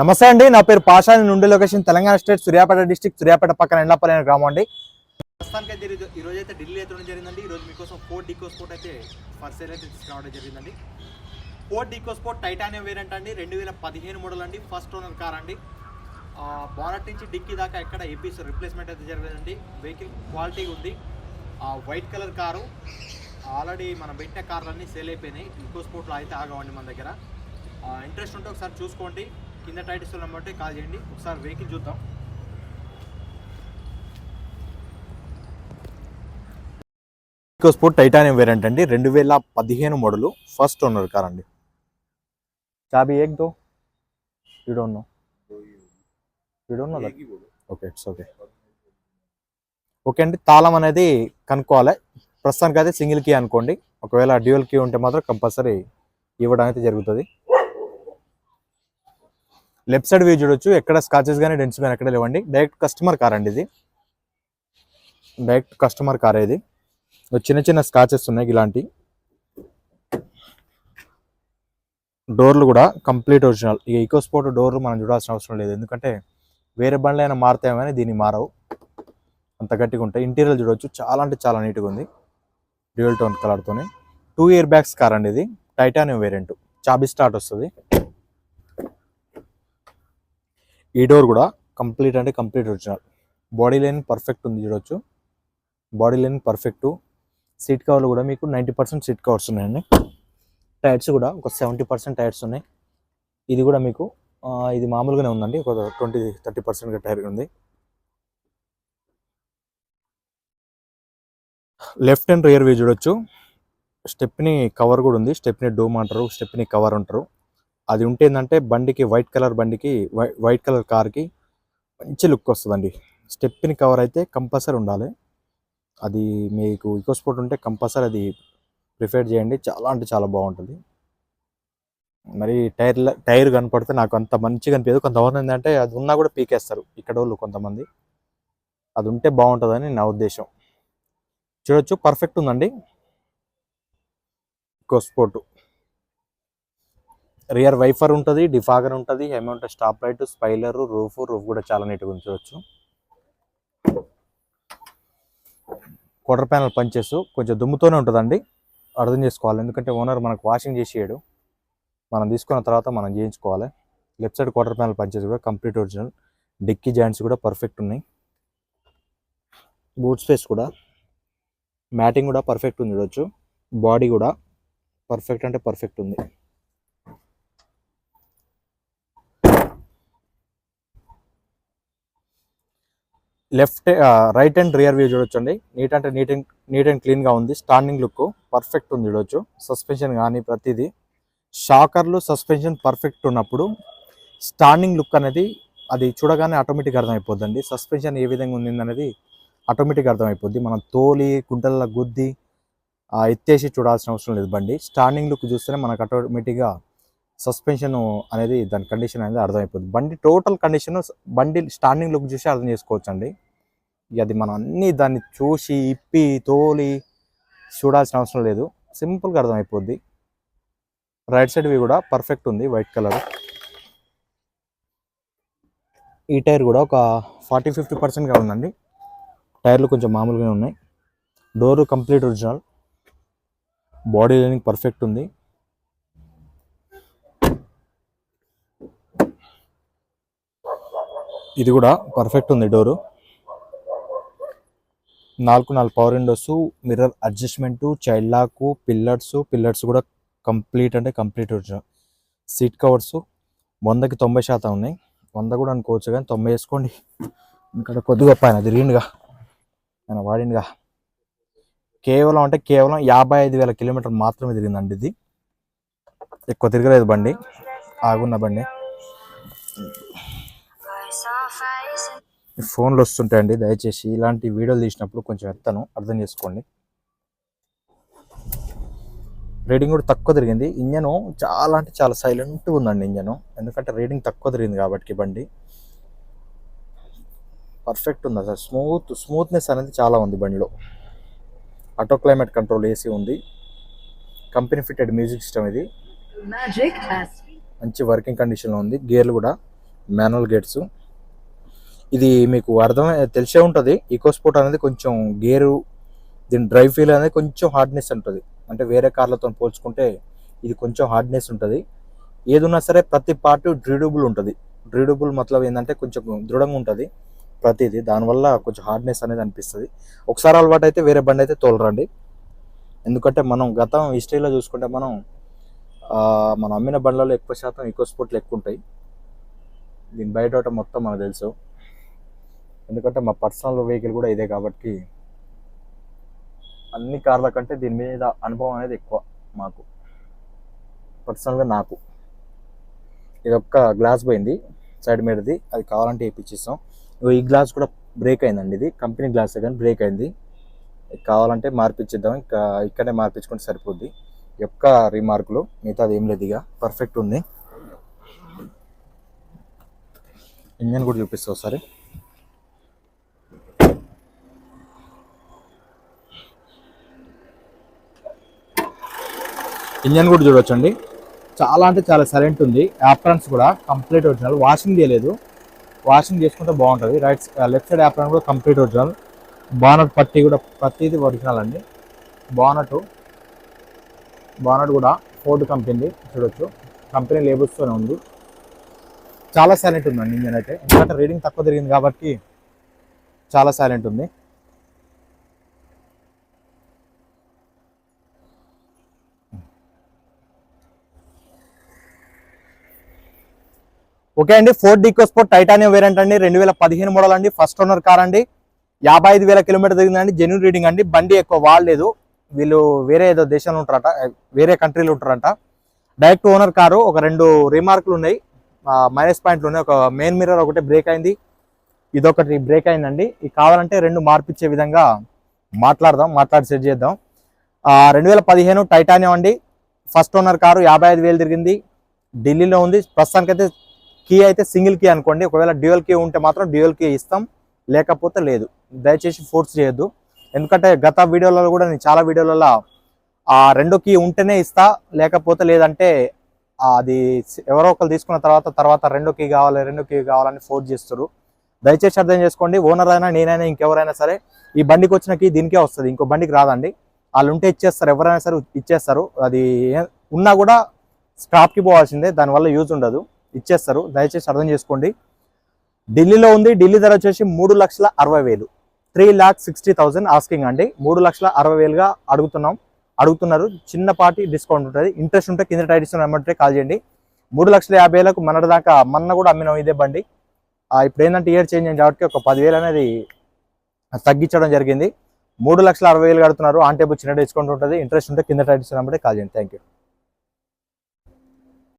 నమస్తే అండి నా పేరు పాషాని నుండి location Telangana state Suryapet district Suryapet పక్కన ఎండపల్లి గ్రామం అండి. ప్రస్తుతానికి అయితే ఈ రోజు అయితే ఢిల్లీ అయితే జరిగిందండి. ఈరోజు మీకోసం ఫోర్ డీకో స్పోర్ట్ అయితే ఫర్ సేల్ అయితే తీసుకురావడం జరిగిందండి. Ford EcoSport titanium variant అండి. రెండు వేల పదిహేను మోడల్ అండి. ఫస్ట్ ఓనర్ కార్ అండి. బానట్ నుంచి డిక్కీ దాకా ఎక్కడ ఏపీస్ రిప్లేస్మెంట్ అయితే జరగలేదండి. వెహికల్ క్వాలిటీ ఉంది. White colour car. ఆల్రెడీ మనం పెట్టిన కార్లన్నీ సేల్ అయిపోయినాయి. ఈకో స్పోర్ట్లో అయితే ఆగవండి మన దగ్గర. ఇంట్రెస్ట్ ఉంటే ఒకసారి చూసుకోండి. కింద టైటిల్స్ నెంబర్కి కాల్ చేయండి. ఒకసారి వెహికల్ చూద్దాం. స్పోర్ట్ టైటానియం వేరియంట్ అండి. రెండు వేల పదిహేను మోడలు. ఫస్ట్ ఓనర్ కార్ అండి చాబీ ఏక్ దో? You don't know. You don't know okay it's okay. Okay అండి తాళం అనేది కనుక్కోవాలి. ప్రస్తుతానికి అయితే సింగిల్ కీ అనుకోండి. ఒకవేళ డ్యూయల్ కీ ఉంటే మాత్రం కంపల్సరీ ఇవ్వడం అయితే జరుగుతుంది. లెఫ్ట్ సైడ్ వ్యూ చూడొచ్చు. ఎక్కడ స్కాచెస్ కానీ డెన్స్ కానీ ఎక్కడ లేవండి. డైరెక్ట్ కస్టమర్ కార్ అండి ఇది. డైరెక్ట్ కస్టమర్ కార్ ఇది. చిన్న చిన్న స్కాచెస్ ఉన్నాయి ఇలాంటి. డోర్లు కూడా కంప్లీట్ ఒరిజినల్ ఇక ఈకో స్పోర్ట్ డోర్లు మనం చూడాల్సిన అవసరం లేదు. ఎందుకంటే వేరే బండ్లు అయినా మారుతాయి దీన్ని మారవు. అంత గట్టిగా ఉంటాయి. ఇంటీరియర్ చూడవచ్చు చాలా అంటే చాలా నీట్గా ఉంది. డ్యూయల్ టోన్ కలర్తోని టూ ఇయర్ బ్యాగ్స్ కార్ అండి ఇది. టైటానియం వేరియంట్ చాబీ స్టార్ట్ వస్తుంది. ఈ డోర్ కూడా కంప్లీట్ అంటే complete original. Body line perfect ఉంది చూడొచ్చు. Body line perfect. సీట్ కవర్లు కూడా మీకు నైంటీ పర్సెంట్ సీట్ కవర్స్ ఉన్నాయండి. టైర్స్ కూడా ఒక సెవెంటీ పర్సెంట్ టైర్స్ ఉన్నాయి. ఇది కూడా మీకు ఇది మామూలుగానే ఉందండి. ఒక ట్వంటీ థర్టీ పర్సెంట్ టైర్ ఉంది. లెఫ్ట్ అండ్ రియర్ వ్యూ చూడొచ్చు. స్టెప్ని కవర్ కూడా ఉంది. స్టెప్ని డోమ్ అంటారు. స్టెప్ని కవర్ అంటారు. అది ఉంటే ఏంటంటే బండికి వైట్ కలర్ బండికి వై- వైట్ కలర్ కార్కి మంచి లుక్ వస్తుందండి. స్టెప్పిని కవర్ అయితే కంపల్సరీ ఉండాలి. అది మీకు ఈకో స్పోర్ట్ ఉంటే కంపల్సరీ అది ప్రిఫర్ చేయండి. చాలా అంటే చాలా బాగుంటుంది. మరి టైర్ టైర్ కనపడితే నాకు అంత మంచిగా అనిపించదు కొంతమంది ఏంటంటే అది ఉన్నా కూడా పీకేస్తారు ఇక్కడ వాళ్ళు కొంతమంది. అది ఉంటే బాగుంటుందని నా ఉద్దేశం. చూడొచ్చు. పర్ఫెక్ట్ ఉందండి. ఈకోస్పోర్ట్ రియర్ వైఫర్ ఉంటుంది డిఫాగర్ ఉంటుంది amount stop light spoiler roof roof కూడా చాలా నీట్గా ఉంచవచ్చు. క్వార్టర్ ప్యానల్ పంచెస్ కొంచెం దుమ్ముతోనే ఉంటుందండి అర్థం చేసుకోవాలి. ఎందుకంటే ఓనర్ మనకు వాషింగ్ చేసేయడు. మనం తీసుకున్న తర్వాత మనం చేయించుకోవాలి. Left side quarter panel punches కూడా కంప్లీట్ ఒరిజినల్ డిక్కీ జాయింట్స్ కూడా పర్ఫెక్ట్ ఉన్నాయి. బూట్ స్పేస్ కూడా మ్యాటింగ్ కూడా పర్ఫెక్ట్ ఉంది చూడొచ్చు. బాడీ కూడా పర్ఫెక్ట్ అంటే పర్ఫెక్ట్ ఉంది. Left right and rear view చూడొచ్చండి. నీట్ అంటే నీట్ అండ్ నీట్ అండ్ క్లీన్గా ఉంది. స్టాండింగ్ లుక్ పర్ఫెక్ట్ ఉంది చూడొచ్చు. సస్పెన్షన్ కానీ ప్రతిదీ. షాకర్లు సస్పెన్షన్ పర్ఫెక్ట్ ఉన్నప్పుడు స్టాండింగ్ లుక్ అనేది అది చూడగానే ఆటోమేటిక్ అర్థమైపోద్దండి. సస్పెన్షన్ ఏ విధంగా ఉంది అనేది ఆటోమేటిక్ అర్థమైపోద్ది. మనం తోలి గుంటల గుద్ది ఎత్తేసి చూడాల్సిన అవసరం లేదు బండి. స్టాండింగ్ లుక్ చూస్తేనే మనకు ఆటోమేటిక్గా సస్పెన్షన్ అనేది దాని కండిషన్ అనేది అర్థమైపోద్ది బండి టోటల్ కండిషన్ బండి స్టాండింగ్ లుక్ చూసి అర్థం చేసుకోవచ్చు అండి ఇక అది మనం అన్నీ దాన్ని చూసి ఇప్పి తోలి చూడాల్సిన అవసరం లేదు. సింపుల్గా అర్థమైపోద్ది. రైట్ సైడ్వి కూడా పర్ఫెక్ట్ ఉంది వైట్ కలర్ ఈ టైర్ కూడా ఒక ఫార్టీ ఫిఫ్టీ పర్సెంట్గా ఉందండి. టైర్లు కొంచెం మామూలుగానే ఉన్నాయి. Door complete original body lining perfect ఉంది. ఇది కూడా పర్ఫెక్ట్ ఉంది డోరు. నాలుగు నాలుగు power windows mirror adjustment child lock pillars pillars కూడా కంప్లీట్ అంటే కంప్లీట్ ఒరిజినల్ సీట్ కవర్స్ వందకి తొంభై శాతం ఉన్నాయి. వంద కూడా అనుకోవచ్చు కానీ తొంభై వేసుకోండి. ఇక్కడ కొద్దిగా పైన ఆయన తిరిగిండుగా ఆయన వాడిండుగా కేవలం అంటే కేవలం యాభై ఐదు వేల కిలోమీటర్ మాత్రమే తిరిగిందండి ఇది. ఎక్కువ తిరగలేదు బండి. ఆగున్న బండి. ఫోన్లు వస్తుంటాయండి దయచేసి ఇలాంటి వీడియోలు తీసినప్పుడు కొంచెం ఎత్తాను. అర్థం చేసుకోండి. రీడింగ్ కూడా తక్కువ తిరిగింది. ఇంజన్ చాలా అంటే చాలా సైలెంట్గా ఉందండి ఇంజన్. ఎందుకంటే రీడింగ్ తక్కువ తిరిగింది కాబట్టి బండి. పర్ఫెక్ట్ ఉంది అసలు. స్మూత్ స్మూత్నెస్ అనేది చాలా ఉంది బండిలో. ఆటో క్లైమేట్ కంట్రోల్ ఏసీ ఉంది. కంపెనీ ఫిటెడ్ మ్యూజిక్ సిస్టమ్ ఇది. మంచి వర్కింగ్ కండిషన్లో ఉంది. గేర్లు కూడా. మాన్యువల్ గేట్స్ ఇది మీకు అర్థం తెలిసే ఉంటుంది. ఈకోస్పోర్ట్ అనేది కొంచెం గేరు దీని డ్రైవ్ ఫీల్ అనేది కొంచెం హార్డ్నెస్ ఉంటుంది. అంటే వేరే కార్లతో పోల్చుకుంటే ఇది కొంచెం హార్డ్నెస్ ఉంటుంది. ఏదున్నా సరే ప్రతి పార్ట్ డ్రీడబుల్ ఉంటుంది. డ్రీడబుల్ మతలబ్ ఏంటంటే కొంచెం దృఢంగా ఉంటుంది ప్రతిదీ. దానివల్ల కొంచెం హార్డ్నెస్ అనేది అనిపిస్తుంది. ఒకసారి అలవాటు అయితే వేరే బండి అయితే తోలరండి. ఎందుకంటే మనం గతం హిస్టరీలో చూసుకుంటే మనం మనం అమ్మిన బండ్లలో ఎక్కువ శాతం ఎక్కువ స్పోర్ట్లు ఎక్కువ ఉంటాయి దీని బయట మొత్తం మనకు తెలుసు. ఎందుకంటే మా పర్సనల్ వెహికల్ కూడా ఇదే కాబట్టి అన్ని కార్ల కంటే దీని మీద అనుభవం అనేది ఎక్కువ మాకు. పర్సనల్గా నాకు. ఇది ఒక్క గ్లాస్ పోయింది సైడ్ మీదది అది కావాలంటే వేయించిస్తాం ఈ గ్లాస్ కూడా బ్రేక్ అయిందండి ఇది. కంపెనీ గ్లాస్ కానీ బ్రేక్ అయింది. ఇది కావాలంటే మార్పిచ్చిద్దాం. ఇంకా ఇక్కడే మార్పించుకుంటే సరిపోద్ది. ఈ రిమార్కులు మిగతా మిగతాది ఏం లేదు ఇక. పర్ఫెక్ట్ ఉంది. ఇంజన్ కూడా చూపిస్తా ఒకసారి? ఇంజన్ కూడా చూడొచ్చండి. చాలా అంటే చాలా సైలెంట్ ఉంది. యాప్రాన్స్ కూడా కంప్లీట్ ఒరిజినల్ వాషింగ్ చేయలేదు. వాషింగ్ చేసుకుంటే బాగుంటుంది. రైట్ లెఫ్ట్ సైడ్ యాప్రాన్ కూడా కంప్లీట్ ఒరిజినల్ బానట్ పట్టి కూడా ప్రతిది ఒరిజినల్ అండి. బానట్ బానట్ కూడా ఫోర్డ్ కంపెనీ చూడొచ్చు. కంపెనీ లేబుల్స్తోనే ఉంది. చాలా సైలెంట్ ఉందండి ఇంజన్ అయితే. ఎందుకంటే రీడింగ్ తక్కువ జరిగింది కాబట్టి చాలా సైలెంట్ ఉంది. ఓకే అండి ఫోర్డ్ ఈకోస్పోర్ట్ టైటానియం వేరియంట్ అండి రెండు వేల పదిహేను మోడల్ అండి ఫస్ట్ ఓనర్ కార్ అండి యాభై ఐదు వేల కిలోమీటర్ తిరిగిందండి జెన్యున్ రీడింగ్ అండి బండి ఎక్కువ వాడలేదు వీళ్ళు వేరే ఏదో దేశంలో ఉంటారట వేరే కంట్రీలో ఉంటారంట. డైరెక్ట్ ఓనర్ కారు ఒక రెండు రిమార్కులు ఉన్నాయి మైనస్ పాయింట్లు ఉన్నాయి ఒక మెయిన్ మిర్రర్ ఒకటి బ్రేక్ అయింది ఇదొకటి బ్రేక్ అయిందండి. ఇది కావాలంటే రెండు మార్పిచ్చే విధంగా మాట్లాడదాం మాట్లాడి సెట్ చేద్దాం. రెండు వేల పదిహేను టైటానియం అండి ఫస్ట్ ఓనర్ కారు యాభై ఐదు వేలు తిరిగింది ఢిల్లీలో ఉంది ప్రస్తుతానికైతే కీ అయితే సింగిల్ కీ అనుకోండి. ఒకవేళ డ్యూయల్ కీ ఉంటే మాత్రం డ్యూయల్ కీ ఇస్తాం. లేకపోతే లేదు. దయచేసి ఫోర్స్ చేయొద్దు. ఎందుకంటే గత వీడియోలలో కూడా నేను చాలా వీడియోలలో ఆ రెండో కీ ఉంటేనే ఇస్తా. లేకపోతే లేదంటే అది ఎవరో ఒకరు తీసుకున్న తర్వాత తర్వాత రెండో కీ కావాలి రెండో కీ కావాలని ఫోర్స్ చేస్తారు. దయచేసి అర్థం చేసుకోండి. ఓనర్ అయినా నేనైనా ఇంకెవరైనా సరే ఈ బండికి వచ్చిన కీ దీనికే వస్తుంది. ఇంకో బండికి రాదండి. వాళ్ళు ఉంటే ఇచ్చేస్తారు. ఎవరైనా సరే ఇచ్చేస్తారు. అది ఉన్నా కూడా స్టాప్కి పోవాల్సిందే. దానివల్ల యూజ్ ఉండదు. ఇచ్చేస్తారు. దయచేసి అర్థం చేసుకోండి. ఢిల్లీలో ఉంది. ఢిల్లీ ధర వచ్చేసి మూడు లక్షల అరవై వేలు. Three lakh sixty thousand asking అండి. మూడు లక్షల అరవై వేలుగా అడుగుతున్నాం. అడుగుతున్నారు. చిన్నపాటి డిస్కౌంట్ ఉంటుంది. ఇంట్రెస్ట్ ఉంటే కింద టైట్ ఇస్తున్న కాల్ చేయండి. మూడు లక్షల యాభై వేలకు మన దాకా మొన్న కూడా అమ్మినాం ఇదే బండి. ఆ, ఇప్పుడు ఏంటంటే ఇయర్ చేంజ్ అయింది కాబట్టి ఒక పదివేలు అనేది తగ్గించడం జరిగింది. మూడు లక్షల అరవై వేలు కడుతున్నారు ఆన్ టేబుల్ చిన్న డిస్కౌంట్ ఉంటుంది. ఇంట్రెస్ట్ ఉంటే కింద టైట్ ఇస్తున్న కాల్ చేయండి. Thank you.